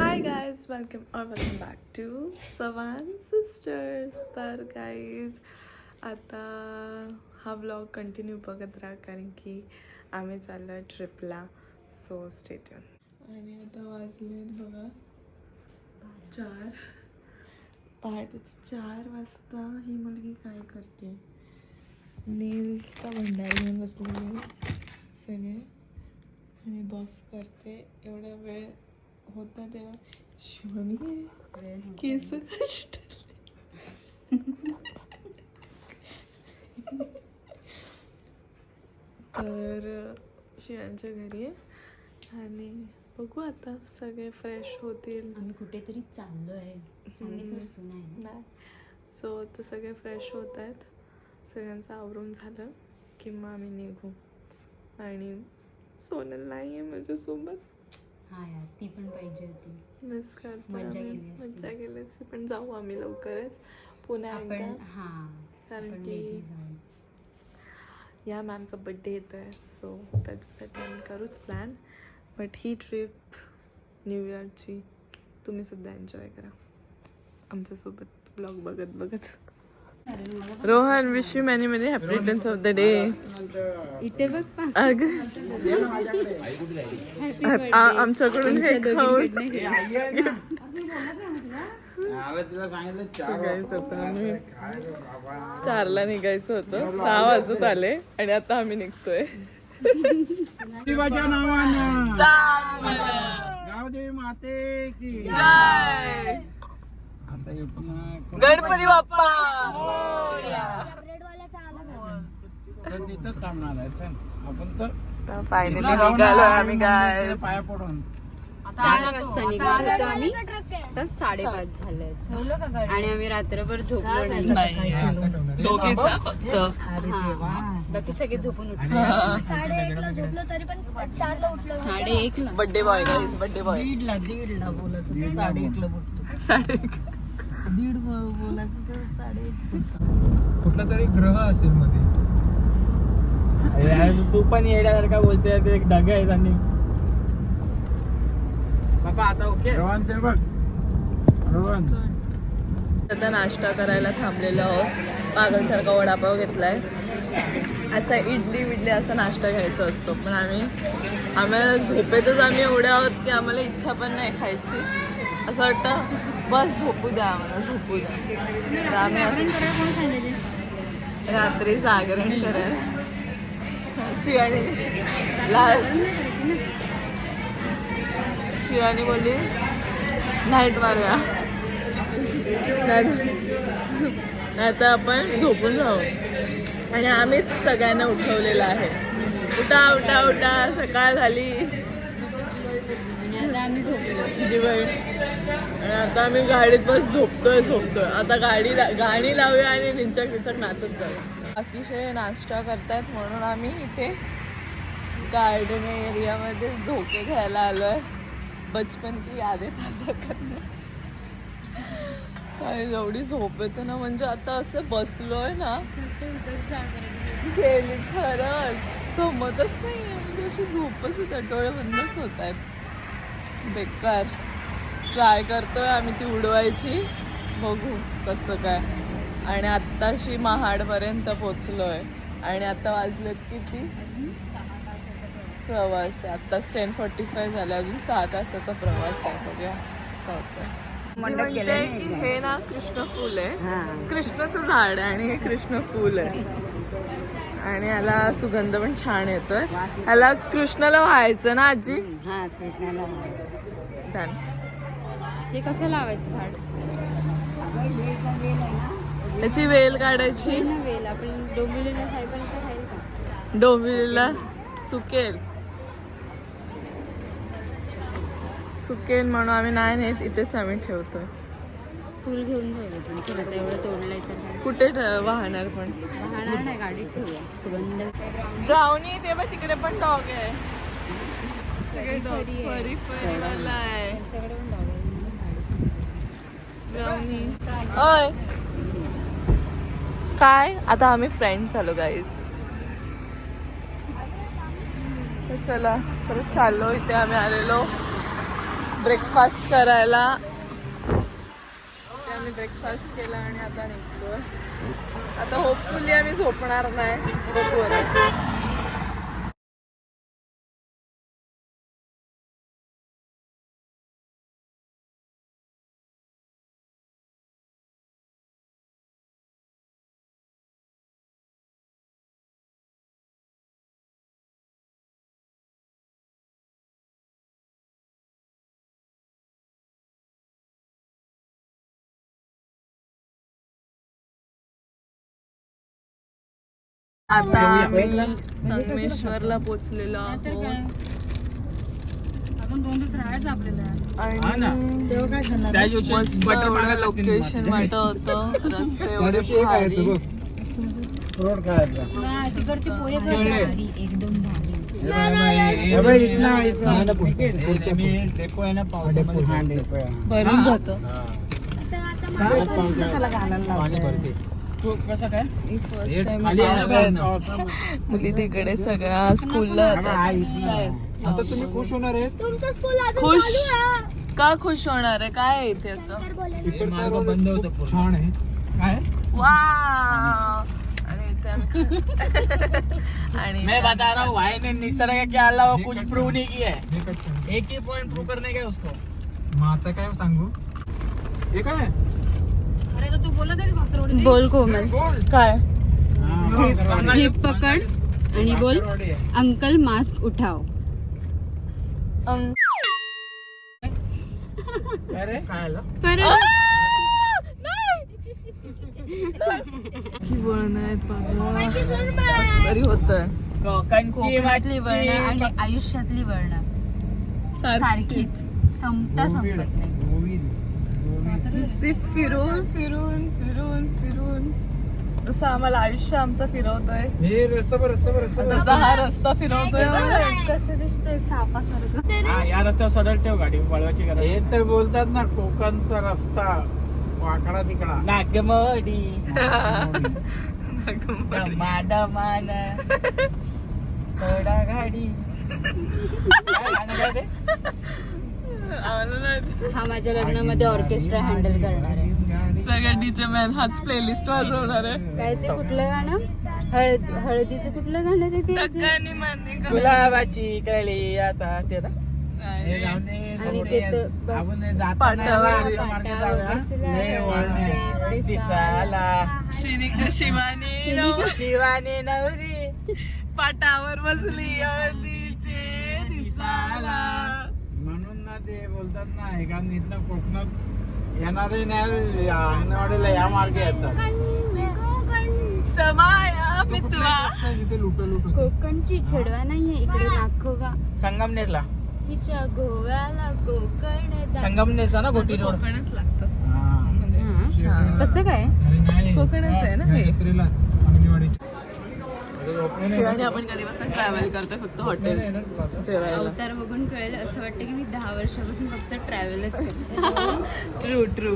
हाय guys welcome और welcome back to Chavan sisters तर guys आता हा ब्लॉग कंटिन्यू बघत राहा कारण की आम्ही चाललो आहे ट्रिपला सो स्टेटन आणि आता वाजलेत बघा चार. पहाटेचे चार वाजता ही मुलगी काय करते? नीलचा भंडार घेऊन बसलेली सगळे. आणि बफ करते. एवढा वेळ होता तेव्हा. शिवानी केस कष्ट तर शिवांच्या घरी आहे. आणि बघू आता सगळे फ्रेश होतील. आम्ही कुठेतरी चाललो आहे. सांगितलंच तू नाही ना? नाही. सो आता सगळे फ्रेश होत आहेत. सगळ्यांचं आवरून झालं की मग आम्ही निघू. आणि सोनल नाही आहे माझ्यासोबत. हा यार ती पण पाहिजे होती. मिस करते मज्जा आम्ही. केली असती. मज्जा केली असती. पण जाऊ आम्ही लवकरच. पुन्हा आपण हा कारण आपण की- वेगळी जाऊ. या मॅमचा बड्डे येतो आहे सो त्याच्यासाठी आम्ही करूच प्लॅन बट ही ट्रिप न्यू इयरची तुम्ही सुद्धा एन्जॉय करा. आमच्यासोबत ब्लॉग बघत बघत. Rohan wish you many many happy returns of the day इथे बघ अग. आमच्याकडून हे खाऊन चारला निघायचं होतं. सहा वाजत आले आणि आता आम्ही निघतोय. शिवाच्या नावानं. गावदेवी माते की. आता येतो ना गणपती बाप्पा. तर तिथंच थांबणार आहे चल. आपण तर फायनली निघालो आम्ही काय पाया पडून. चार वाजता निघालो होतो आम्ही. तर साडेपाच झाले आणि आम्ही रात्रभर झोपलो नाही दोघीच फक्त. बाकी सगळे झोपून उठले. साडे एक ला birthday boy guys birthday boy दीडला दीडला बोलायचं. तर साडे एकला बोलतो. साडे दीड ब- बोलायचं तर साडे एक कुठला तरी ग्रह असेल मध्ये. तू पण येण्यासारखा बोलते ते एक आहेत आणि बाबा आता ओके? ते बघ. आता नाश्ता करायला थांबलेलो आहोत. पागलसारखा वडापाव घेतलाय. असा इडली विडली असा नाश्ता घ्यायचा असतो. पण आम्ही आम्हाला झोपेतच आम्ही एवढे आहोत की आम्हाला इच्छा पण नाही खायची. असं वाटतं बस झोपू द्या आम्हाला झोपू द्या. तर आम्ही रात्री जागरण करायला. शिवानी लाल शिवानी बोलली नाईट मारूया. नाही तर आपण झोपून राहू आणि आम्हीच सगळ्यांना उठवलेलं आहे. उठा उठा उठा सकाळ झाली. आणि आता आम्ही आणि आता आम्ही गाडीत बस झोपतोय झोपतोय. आता गाडी ला- गाणी लावूया आणि निंचक निंचक नाचत जाऊ. अतिशय नाश्ता करतायत म्हणून आम्ही इथे गार्डन एरियामध्ये झोके घ्यायला आलोय. बचपन की यादें ताजा करणे काय एवढी झोप येते ना. म्हणजे आता असं बसलोय ना. गेली खरंच. जमतच नाही म्हणजे अशी झोपच येत. डोळे बंदच होत आहेत. बेकार. ट्राय करतोय आम्ही ती उडवायची. बघू कसं काय. आणि आत्ताशी महाडपर्यंत पोचलोय. आणि आता वाजलेत किती? प्रवास. आहे. आत्ताच टेन फोर्टी फाय झाले. अजून सहा तासाचा प्रवास आहे. बघूया. असं होतं जी म्हणते की हे ना कृष्ण फूल आहे. कृष्णाचं झाड आहे आणि हे कृष्ण फूल आहे. आणि याला सुगंध पण छान येतोय. ह्याला कृष्णाला व्हायचं ना आजी? हा. हे कसं लावायचं झाड? याची वेल काढायची. डोंबिवलीला सुकेल. सुकेल म्हणून आम्ही नाही नेत इथेच आम्ही ठेवतोय. फुल घेऊन जाऊ पण तुला तर एवढं तोडलंय तर काय कुठे ठ- वाहणार पण. वाहणार नाही गाडीत ठेवूया. सुगंध. ब्राउनी ते बघ तिकडे पण डॉग आहे. सगळे फरी dog फरी आहे. फरी फरीवाला आहे. त्यांच्याकडे पण dog आहे, गाडीत. ब्राउनी. ओय. काय? आता आम्ही फ्रेंड्स झालो गाईज चला परत चाललो इथे आम्ही आलेलो. ब्रेकफास्ट करायला. आम्ही ब्रेकफास्ट केला आणि आता निघतोय. आता होपफुली आम्ही झोपणार नाही. बघू आता. आम्ही संगमेश्वरला पोचलेलो आहोत. आपण दोन दिवस राहायचं आपल्याला. ना. आणि तेव्हा काय झालं त्या दिवशी मस्त बटर एवढं मागायला लागतील लोकेशन. वाटत होतं. रस्ते त्या एवढे दिवशी खायचं भारी. बघ. रोड खायचा नाही, तिकडचे पोहे जवळ खायचे आहे. भारी, एकदम भारी. हे बघ, इथनं- इथनं. मी डेपो आहे ना पावसामध्ये डेपो आहे. भरून जात. पाणी भरते. तू कसं काय फर्स्ट टाइम खाली आहे ना पावसामध्ये. मुली तिकडे सगळ्या स्कूलला आता तुम्ही खुश होणार आहेत? खुश? का खुश होणार आहे? काय आहे इथे असं? हे बंद होतं पूर्ण. छान आहे. काय? वा आणि मैं बता रहा हूँ भाई ने निसर्ग के अलावा कुछ प्रूव नहीं किया है। एक ही पॉइंट प्रूव करने का है उसको। मग आता काय सांगू? हे? काय अरे तो तू बोलत आहे फक्त रोड बोल कोमल. काय? जीप जीप पकड आणि बोल अंकल मास्क उठाव. कोकणातली वर्ण आणि आयुष्यातली वर्ण सारखीच. संपता संपत नाही. नुसती फिरून फिरून फिरून फिरून. जसं आम्हाला आयुष्य आमचं फिरवतोय. हे रस्ता पर रस्ता पर रस्ता तसा हा रस्ता फिरवतोय आम्हाला. कसं दिसतंय सापासारखं. हा या रस्त्यावर सडल ठेव गाडी वळवायची गरज हे तर बोलतात ना कोकणचा रस्ता वाकडा तिकडा. नागमोडी. गाडी काय गाणं काय ते? आम्हाला नाही हा माझ्या लग्नामध्ये ऑर्केस्ट्रा हँडल करणार आहे. सगळ्या डीजे मॅन हाच प्लेलिस्ट वाजवणार आहे. काय ते कुठलं गाणं? हळद हळदीचं कुठलं गाणं आहे ते? टक्कानी मान्य. गुलाबाची कळली आता ते ना? आणि ते. तर बस. पाटावर. दिसाला शिनिक शिवानी नव- शिवानी नवरी. पाटावर बसली हळदीचे दिसाला ते बोलतात ना हे कारण इथनं कोकणात येणारे नाही अंगणवाडीला या मार्गे येतात. समाया मित्वा. तिथे लुट लुट कोकणची छेडवा नाहीये इकडे नाखोबा संगमनेरला. हिच्या गोव्याला कोकण संगमनेरचा ना गोटी रोड. कोकणच लागतं. कसं काय? कोकणच आहे ना हे. या जत्रेलाच अंगणवाडी अरे झोपले नाही शिवानी आपण कधीपासून ट्रॅव्हल करतोय फक्त हॉटेल जेवायला. अवतार बघून कळेल. असं वाटतं की मी दहा वर्षापासून फक्त ट्रॅव्हलच करते. ट्रू ट्रू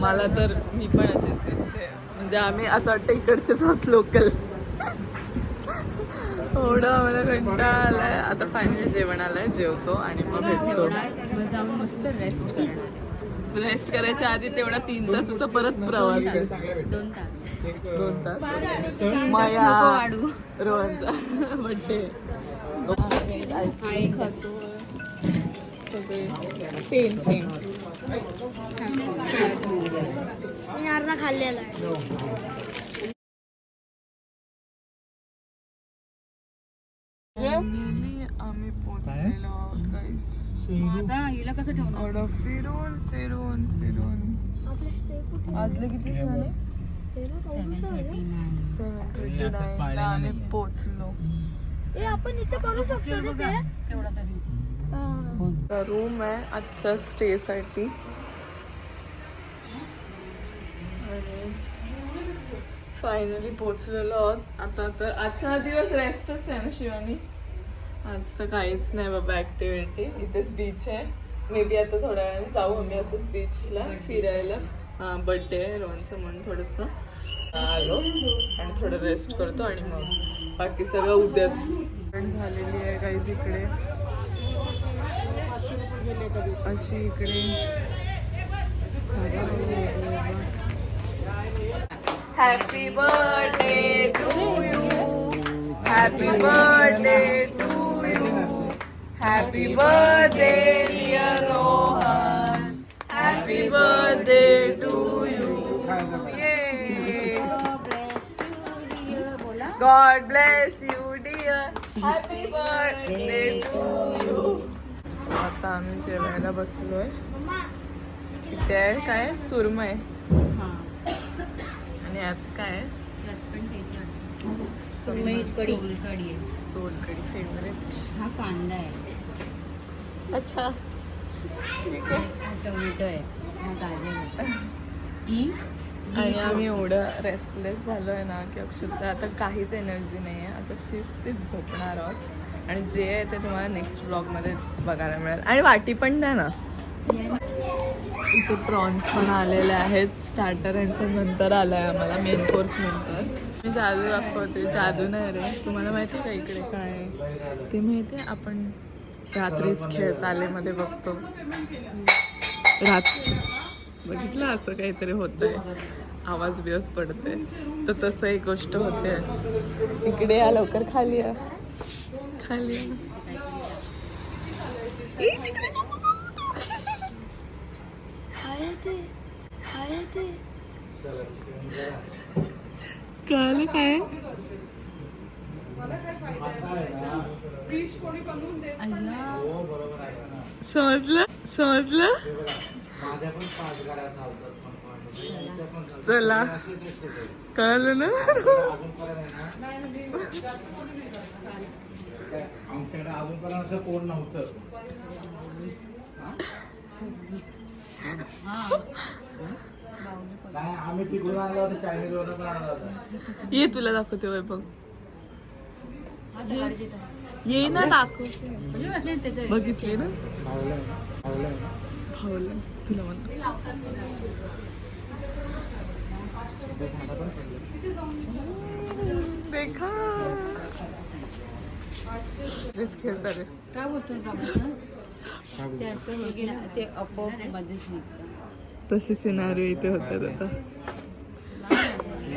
मला तर मी पण अशीच दिसते. म्हणजे आम्ही असं वाटतं इकडचेच आहोत लोकल एवढं आम्हाला कंटाळा आलाय. आता फायनली जेवण आलंय जेवतो आणि मग भेटतो. जेवणार मग जाऊन मस्त रेस्ट करणार. रेस्ट करायच्या आधी तेवढा तीन तासाचा परत प्रवास आहे. दोन तास. दोन तास. माया. रोहनचा बड्डे आईस्क्रीम खातो. सेम सेम मी अर्धा खाल्लेला आम्ही पोहोचलेलो आहोत फिरून फिरून फिरून. वाजले किती झाले? Seven thirty nine seven thirty nine ला आम्ही पोहोचलो ए आपण इथे करू शकतो ना ते? तेवढा तरी. हा. रूम आहे आजच्या स्टे साठी आणि फायनली पोचलेलो आहोत. आता तर आजचा दिवस रेस्टच आहे ना शिवानी? आज तर काहीच नाही बाबा ऍक्टिव्हिटी इथेच बीच आहे. मे बी आता थोड्या वेळाने जाऊ आम्ही असंच बीचला फिरायला. हां बड्डे आहे रोहनचं म्हणून थोडंसं. आलो. आणि थोडं रेस्ट करतो आणि मग बाकी सगळं उद्याच. झालेली आहे काहीच इकडे. अशी इकडे. Happy birthday to you happy birthday to you happy birthday dear Rohan happy birthday God bless you dear happy birthday to you आता आम्ही जेवायला बसलोय. इथे आहे काय? सुरमय आणि यात काय? आहे. सोलकडी फेवरेट हा कांदा आहे. अच्छा. ठीक आहे. टोमॅटो आहे. आणि आम्ही एवढं रेस्टलेस झालो आहे ना की अक्षरता आता काहीच एनर्जी नाही आहे आता शिस्तीत झोपणार आहोत. आणि जे आहे ते तुम्हाला नेक्स्ट ब्लॉगमध्ये बघायला मिळेल. आणि वाटी पण द्या ना. इथे प्रॉन्स पण आलेले आहेत. स्टार्टर यांचं नंतर आलं आहे आम्हाला मेन कोर्स नंतर. मी जादू दाखवते. जादू नाही रे. तुम्हाला माहिती आहे का इकडे काय ते माहिती आहे? आपण रात्रीच खेळ चालेमध्ये बघतो. रात्री बघितलं असं काहीतरी होतंय. आवाज बिवाज पडते तर तसं एक गोष्ट होते. इकडे या लवकर खाली या. खाली कळलं काय? समजलं? समजलं? माझ्या पण पाच गाड्या चालतात पण पण. चला. कळलं ना? आमच्याकडे अजूनपर्यंत असं कोण नव्हतं. नाही आम्ही तिकडून आणलं होतं चायनीज वरून पण आणलं होतं ये तुला दाखवते वैभव ये ना दाखव. बघितले ना भावलं तुला देखा. रिस्क खेळ चालेल काय बोलतो ते आपोआप मध्येच निघतं. तसे सिनारिओ इथे होतात आता.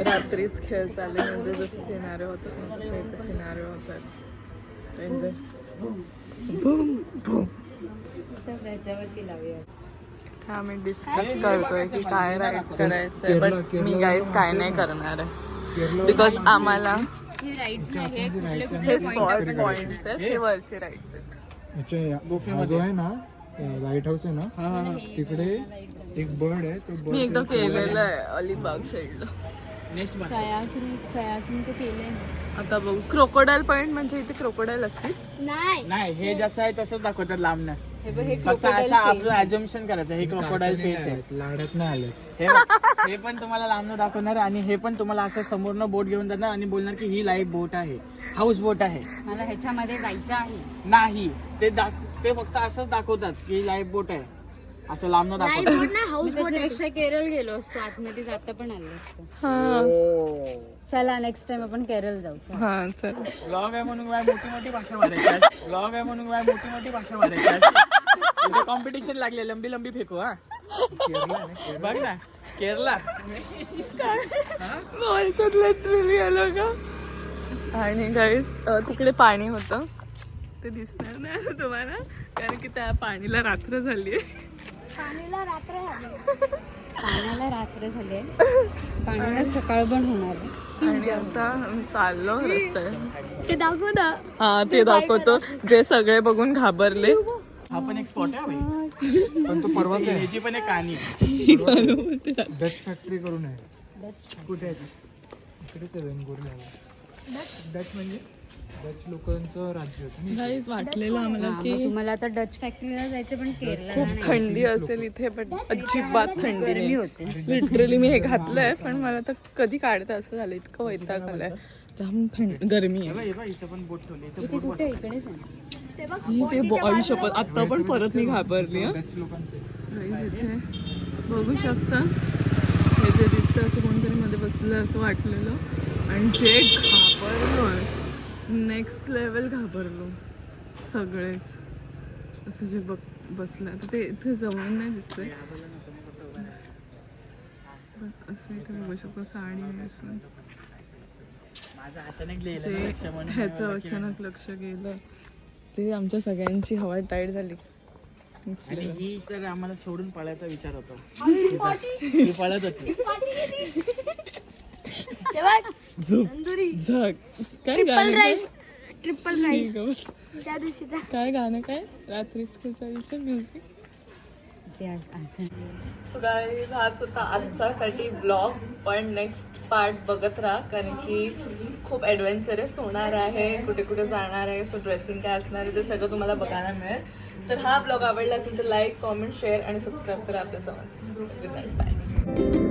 रात्रीच खेळ चालले म्हणजे जसे सिनारिओ होतात ना तसे इथे सिनारिओ होतात. एन्जॉय बूम बूम त्याच्यावरती लावूया. आम्ही डिस्कस करतोय की काय राईड्स करायचंय. बट मी गाईज काय नाही करणार आहे. बिकॉज आम्हाला हे नाही स्पॉट पॉइंट्स आहेत हे वरचे राईड्स आहेत. हा जो आहे ना लाइट हाऊस आहे ना तिकडे एक बर्ड आहे तो मी एकदा केलेलं आहे अलिबाग साईडला नेक्स्ट आता बघू. क्रोकोडाईल पॉइंट म्हणजे इथे क्रोकोडाईल असतील? नाही. नाही हे जसं आहे तसंच दाखवतात लांबनं. हे बघ हे फक्त असं आपलं ऍझम्शन करायचं हे क्रोकोडाईल फेस आहे. लाड्यात नाही आले हे बघ, हे पण तुम्हाला लांबनं दाखवणार आणि हे पण तुम्हाला असं समोरनं बोट घेऊन जाणार आणि बोलणार की ही लाईफ बोट आहे. हाऊस बोट आहे. मला ह्याच्यामध्ये जायचं आहे. नाही ते दाख ते फक्त असंच दाखवतात की लाईफ बोट आहे. असं लांबनं नाही दाखवतात. बोट ना मी हाऊस बोट त्याच्यापेक्षा केरळ गेलो असतो आतमध्ये जाता पण आलो असतो हा. चला नेक्स्ट टाइम आपण केरळ जाऊ. चला. हा चल. ब्लॉग आहे म्हणून काय मोठी मोठी भाषा मारायची ब्लॉग आहे म्हणून काय मोठी मोठी भाषा मारायची कॉम्पिटिशन लागले लंबी लंबी फेकू हा. बघ ना केरला. बोलतात लिटरली आलं का आणि गाईस तिकडे पाणी होतं. ते दिसणार नाही तुम्हाला कारण की त्या पाणीला रात्र झाली पाणीला रात्र झाली. पाण्याला रात्र झाले पाण्याला सकाळ पण होणार आहे. आणि आता आम्ही चाललो रस्त्यात ते दाखव ना. हा ते दाखवतो. जे सगळे बघून घाबरले. हा पण एक स्पॉट आहे. पण तो परवा ह्याची पण एक कहाणी आहे. डच फॅक्टरी करून आहे. कुठे आहे इकडेच आहे डच म्हणजे? डच लोकांचं राज्य होतं. वाटलेलं आम्हाला की तुम्हाला आता डच फॅक्टरीला जायचं पण केरळला खूप नाही. थंडी असेल इथे पण अजिबात थंडी नाही. लिटरली मी हे घातलंय पण मला तर कधी काढतं असं झालं. इतकं वैताग आलाय. जाम थंड गरमी आहे. इथं पण बोट ठेवली. इथं आहे ते आई शपथ आत्ता पण परत मी घाबरली बघू शकता. हे जे दिसतं असं कोणतरी मध्ये बसलेलं असं वाटलेलं. आणि जे घाबरलो नेक्स्ट लेवल घाबरलो. सगळेच. असं जे बघ बसलं आता ते इथे जवळून नाही दिसतंय. असं इथे बघू शकतो साडी असून ह्याचं अचानक लक्ष गेलं. ते आमच्या सगळ्यांची हवा टाईट झाली. आणि ही तर आम्हाला सोडून पळायचा विचार होता. ही पळत होती. ते बघ. झोप झक. काय गाणं राईस ट्रिपल. त्या दिवशीचा काय गाणं काय? रात्रीच खिचारीचं म्युझिक सो गाईज हाच होता आजच्यासाठी ब्लॉग पण नेक्स्ट पार्ट बघत राहा कारण की खूप ॲडव्हेंचरस होणार आहे कुठे कुठे जाणार आहे सो ड्रेसिंग काय असणार आहे ते सगळं तुम्हाला बघायला मिळेल. तर हा ब्लॉग आवडला असेल तर लाईक कॉमेंट शेअर आणि सबस्क्राईब करा आपल्या चव्हाण बाय